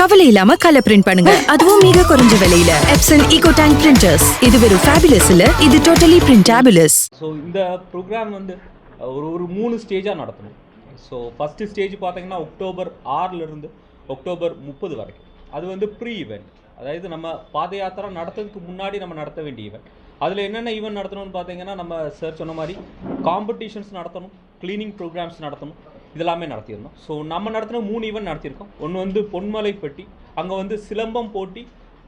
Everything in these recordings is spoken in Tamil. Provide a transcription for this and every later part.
கவலை இல்லாம கலர் பிரிண்ட் பண்ணுங்க. அதுவும் மிக குறைஞ்ச விலையில. எப்சன் ஈகோ டேங்க் பிரிண்டர்ஸ் இது வெறும் ஃபேபுலஸ் இல்ல இது டோட்டலி பிரிண்டபிளஸ் ஸோ இந்த ப்ரோக்ராம் வந்து ஒரு ஒரு மூணு ஸ்டேஜாக நடத்தணும். ஸோ ஃபஸ்ட்டு ஸ்டேஜ் பார்த்தீங்கன்னா அக்டோபர் ஆறிலிருந்து அக்டோபர் முப்பது வரைக்கும். அது வந்து ப்ரீ ஈவெண்ட் அதாவது நம்ம பாத யாத்திரை நடத்துறதுக்கு முன்னாடி நம்ம நடத்த வேண்டிய ஈவெண்ட் அதில் என்னென்ன ஈவெண்ட் நடத்தணும்னு பார்த்தீங்கன்னா நம்ம சார் சொன்ன மாதிரி காம்படிஷன்ஸ் நடத்தணும் க்ளீனிங் ப்ரோக்ராம்ஸ் நடத்தணும் இதெல்லாமே நடத்தியிருந்தோம் ஸோ நம்ம நடத்தின மூணு ஈவெண்ட் நடத்தியிருக்கோம். ஒன்று வந்து பொன்மலைப்பட்டி அங்கே வந்து சிலம்பம் போட்டி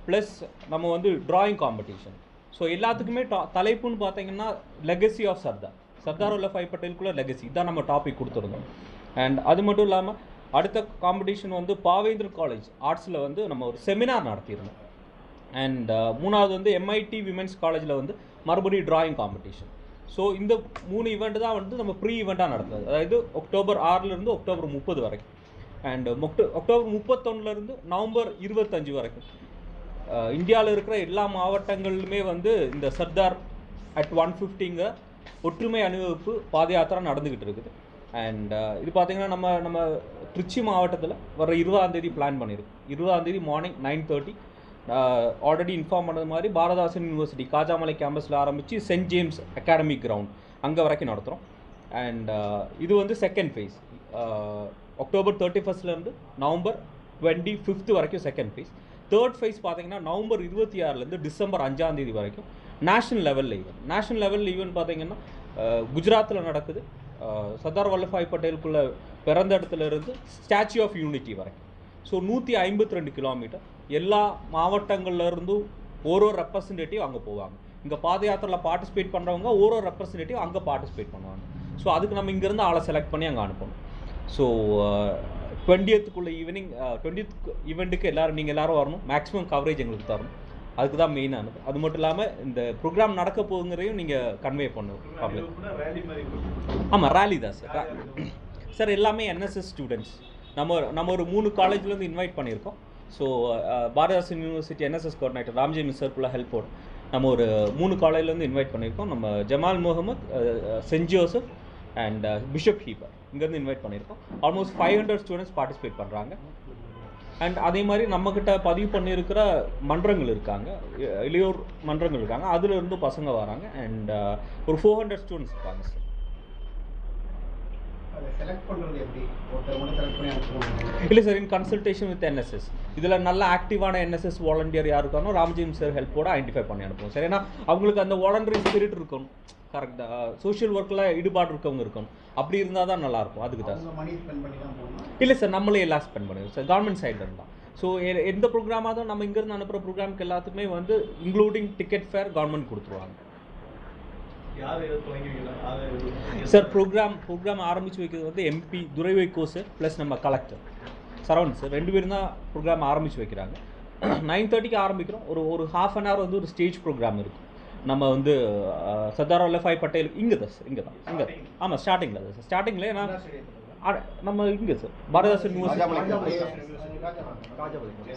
ப்ளஸ் நம்ம வந்து டிராயிங் காம்படிஷன் ஸோ எல்லாத்துக்குமே டா தலைப்புன்னு பார்த்தீங்கன்னா லெகசி ஆஃப் சர்தார். சர்தார் வல்லபாய் பட்டேலுக்குள்ள லெகசி இதான் நம்ம டாபிக் கொடுத்துருந்தோம் அண்ட் அது மட்டும் இல்லாமல் அடுத்த காம்படிஷன் வந்து பாவேந்தர் காலேஜ் ஆர்ட்ஸில் வந்து நம்ம ஒரு செமினார் நடத்தியிருந்தோம். அண்ட் uh, மூணாவது வந்து எம்ஐடி விமென்ஸ் காலேஜில் வந்து மறுபடியும் டிராயிங் காம்படிஷன் ஸோ இந்த மூணு ஈவெண்ட் தான் வந்து நம்ம ப்ரீ ஈவெண்ட்டாக நடத்துது. அதாவது அக்டோபர் ஆறுலேருந்து அக்டோபர் முப்பது வரைக்கும். அண்ட் மொக்டோ uh, அக்டோபர் முப்பத்தொன்னுலேருந்து நவம்பர் இருபத்தஞ்சு வரைக்கும். Uh, இந்தியாவில் இருக்கிற எல்லா மாவட்டங்களிலுமே வந்து இந்த சர்தார் அட் ஒன் ஃபிஃப்டிங்க ஒற்றுமை அணிவகுப்பு பாத யாத்திரை நடந்துக்கிட்டு இருக்குது. அண்ட் இது பார்த்தீங்கன்னா நம்ம நம்ம திருச்சி மாவட்டத்தில் வர இருபதாம் தேதி பிளான் பண்ணியிருக்கோம் இருபதாம் தேதி morning nine thirty already inform பண்ணது மாதிரி பாரதாசன் யூனிவர்சிட்டி காஜாமலை கேம்பஸில் ஆரம்பித்து சென்ட் ஜேம்ஸ் அகாடமிக் கிரவுண்ட் அங்கே வரைக்கும் நடத்துகிறோம் அண்ட் இது வந்து செகண்ட் ஃபேஸ் அக்டோபர் தேர்ட்டி ஃபஸ்ட்லேருந்து நவம்பர் டுவெண்ட்டி ஃபிஃப்த் வரைக்கும் செகண்ட் ஃபேஸ் தேர்ட் ஃபேஸ் பார்த்தீங்கன்னா நவம்பர் இருபத்தி ஆறுலேருந்து டிசம்பர் அஞ்சாந்தேதி வரைக்கும் நேஷனல் லெவலில் ஈவெண்ட் நேஷனல் லெவலில் ஈவெண்ட் பார்த்தீங்கன்னா குஜராத்தில் நடக்குது. சர்தார் வல்லபாய் பட்டேலுக்குள்ள பிறந்த இடத்துல இருந்து ஸ்டாச்சு ஆஃப் யூனிட்டி வரைக்கும். ஸோ நூற்றி ஐம்பத்தி ரெண்டு கிலோமீட்டர் எல்லா மாவட்டங்கள்ல இருந்தும் ஒரு ஒரு ரெப்ரசன்டேட்டிவ் அங்கே போவாங்க. இங்கே பாத யாத்திரையில் பார்ட்டிசிபேட் பண்ணுறவங்க ஒரு ஒரு ரெப்ரசன்டேட்டிவ் அங்கே பார்ட்டிசிபேட் பண்ணுவாங்க. ஸோ அதுக்கு நம்ம இங்கேருந்து ஆளை செலக்ட் பண்ணி அங்கே அனுப்பணும். ஸோ டுவெண்ட்டியத்துக்குள்ள ஈவினிங் டுவெண்ட்டியத் ஈவெண்ட்டுக்கு எல்லாரும் நீங்கள் எல்லாரும் வரணும். மேக்ஸிமம் கவரேஜ் எங்களுக்கு தரணும். அதுக்கு தான் மெயினானது அது மட்டும் இல்லாமல் இந்த ப்ரோக்ராம் நடக்க போகுங்கிறதையும் நீங்கள் கன்வே பண்ணணும். பப்ளிக் ஆமாம் ரேலி தான் சார் சார் எல்லாமே என்எஸ்எஸ் ஸ்டூடெண்ட்ஸ் நம்ம நம்ம ஒரு மூணு காலேஜ்லேருந்து இன்வைட் பண்ணியிருக்கோம். So Bharathidasan university NSS coordinator Ramji மிஸ்ஸர்க்குள்ள ஹெல்ப்போட நம்ம ஒரு மூணு காலேஜ்லேருந்து இன்வைட் பண்ணியிருக்கோம். நம்ம Jamal Mohamed saint Joseph and Bishop Heber இங்கேருந்து இன்வைட் பண்ணியிருக்கோம். Almost five hundred students participate பண்ணுறாங்க அண்ட் அதே மாதிரி நம்மக்கிட்ட பதிவு பண்ணியிருக்கிற மன்றங்கள் இருக்காங்க. இ- இளையோர் மன்றங்கள் இருக்காங்க. அதிலிருந்து பசங்க வராங்க. அண்ட் ஒரு ஃபோர் ஹண்ட்ரட் ஸ்டூடெண்ட்ஸ் இருக்காங்க சார் அதை செலக்ட் பண்ணுறது எப்படி ஒருத்தர் மட்டும் செலக்ட் பண்ணி அனுப்பணும் இல்லை sir in consultation with NSS இதில் நல்ல ஆக்டிவான என்எஸ்எஸ் வாலண்டியர் யார் இருக்கானோ ராம்ஜிம் சார் ஹெல்ப்போட ஐடென்டிஃபை பண்ணி அனுப்புவோம் சார் ஏன்னா அவங்களுக்கு அந்த வாலண்டரி ஸ்பிரிட் இருக்கணும். கரெக்டாக சோஷியல் ஒர்க்கில் ஈடுபாடு இருக்கவங்க இருக்கணும். அப்படி இருந்தால் தான் நல்லாயிருக்கும் அதுக்கு தான் இல்லை சார் நம்மளே எல்லாம் ஸ்பெண்ட் பண்ணுவோம் சார் கவர்மெண்ட் சைடில் இருந்தால் ஸோ எந்த ப்ரோக்ராமாக தான் நம்ம இங்கேருந்து அனுப்புகிற ப்ரோக்ராமுக்கு எல்லாத்துக்குமே வந்து இன்க்ளூடிங் டிக்கெட் ஃபேர் கவர்மெண்ட் கொடுத்துருவாங்க. சார் ப்ரோக்ராம் ப்ரோக்ராம் ஆரம்பித்து வைக்கிறது வந்து எம்பி துரைவைகோ சார் ப்ளஸ் நம்ம கலெக்டர் சரவணன் சார் ரெண்டு பேரும் தான் ப்ரோக்ராம் ஆரம்பித்து வைக்கிறாங்க. நைன் தேர்ட்டிக்கு ஆரம்பிக்கிறோம். ஒரு ஒரு ஹாஃப் அன் ஹவர் வந்து ஒரு ஸ்டேஜ் ப்ரோக்ராம் இருக்கும் நம்ம வந்து சர்தார் வல்லபாய் பட்டேல் இங்கே தான் சார் இங்கே தான். இங்கே ஆமாம் ஸ்டார்டிங்கில் தான் சார் ஸ்டார்டிங்கில் ஏன்னா நம்ம இங்கே சார் பாரதாசன் யூனிவர்சிட்டி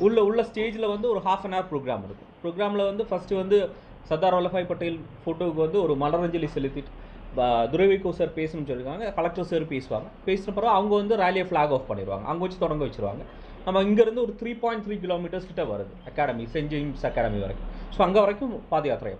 உள்ள உள்ள ஸ்டேஜில் வந்து ஒரு ஹாஃப் அன் ஹவர் ப்ரோக்ராம் இருக்கும் ப்ரோக்ராமில் வந்து ஃபஸ்ட்டு வந்து சர்தார் வல்லபாய் பட்டேல் ஃபோட்டோவுக்கு வந்து ஒரு மலரஞ்சலி செலுத்திட்டு ப- துரைவைகோ சார் பேசணும்னு சொல்லியிருக்காங்க. கலெக்டர் சார் பேசுவாங்க. பேசின பிறகு அவங்க வந்து ரேலியை ஃப்ளாக் ஆஃப் பண்ணிடுவாங்க. அங்கே வச்சு தொடங்க வச்சுருவாங்க. நம்ம இங்கேருந்து ஒரு த்ரீ பாயிண்ட் த்ரீ கிலோமீட்டர்ஸ் கிட்ட வருது. அகாடமி சென்ட் ஜேம்ஸ் அகாடமி வரைக்கும். ஸோ அங்கே வரைக்கும் பாத யாத்திரை